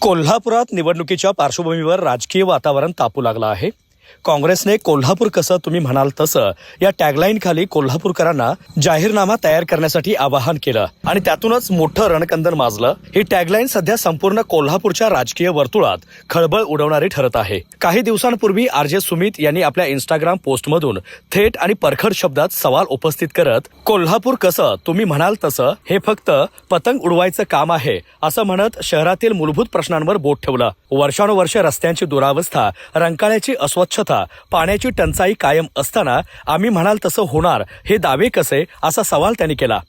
कोल्हापुरात निवडणुकीच्या पार्श्वभूमीवर राजकीय वातावरण तापू लागलं आहे. काँग्रेसने कोल्हापूर कसं तुम्ही म्हणाल तसं या टॅगलाईन खाली कोल्हापूरकरांना जाहीरनामा तयार करण्यासाठी आवाहन केलं. आणि त्यातूनच मोठं रणकंदन माजलं. ही टॅगलाईन सध्या संपूर्ण कोल्हापूरच्या राजकीय वर्तुळात खळबळ उडवणारी ठरत आहे. काही दिवसांपूर्वी आरजे सुमित यांनी आपल्या इन्स्टाग्राम पोस्टमधून थेट आणि परखड शब्दात सवाल उपस्थित करत कोल्हापूर कसं तुम्ही म्हणाल तसं हे फक्त पतंग उडवायचं काम आहे असं म्हणत शहरातील मूलभूत प्रश्नांवर बोट ठेवलं. वर्षानुवर्ष रस्त्यांची दुरावस्था रंकाळ्याची अस्वच्छ अस्वच्छता पाण्याची टंचाई कायम असताना आम्ही म्हणाल तसं होणार हे दावे कसे? असा सवाल त्यांनी केला.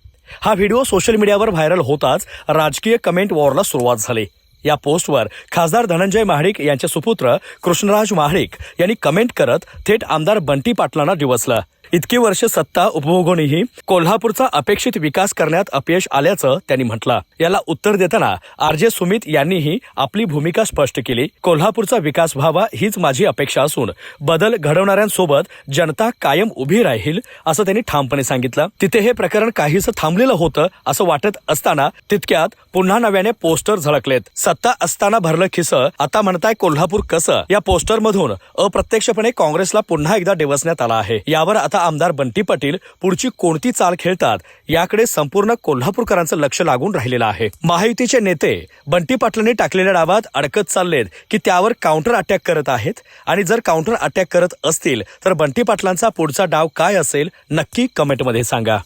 हा व्हिडिओ सोशल मीडियावर व्हायरल होताच राजकीय कमेंट वॉरला सुरुवात झाली. या पोस्टवर खासदार धनंजय महाडिक यांचे सुपुत्र कृष्णराज महाडिक यांनी कमेंट करत थेट आमदार बंटी पाटलांना डिवचलं. इतकी वर्ष सत्ता उपभोगूनही कोल्हापूरचा अपेक्षित विकास करण्यात अपयश आल्याचं त्यांनी म्हटलं. याला उत्तर देताना आरजे सुमित यांनीही आपली भूमिका स्पष्ट केली. कोल्हापूरचा विकास व्हावा हीच माझी अपेक्षा असून बदल घडवणाऱ्यांसोबत जनता कायम उभी राहील असं त्यांनी ठामपणे सांगितलं. तिथे हे प्रकरण काहीसं थांबलेलं होतं असं वाटत असताना तितक्यात पुन्हा नव्याने पोस्टर झळकलेत. सत्ता असताना भरलं खिसं आता म्हणताय कोल्हापूर कसं? या पोस्टर मधून अप्रत्यक्षपणे काँग्रेसला पुन्हा एकदा डिवचण्यात आला आहे. यावर आता आमदार बंटी पाटील पुढची कोणती चाल खेळतात याकडे संपूर्ण कोल्हापूरकरांचं लक्ष लागून राहिलेलं आहे. महायुतीचे नेते बंटी पाटलांनी टाकलेल्या डावात अडकत चाललेत की त्यावर काउंटर अटॅक करत आहेत आणि जर काउंटर अटॅक करत असतील तर बंटी पाटलांचा पुढचा डाव काय असेल नक्की कमेंटमध्ये सांगा.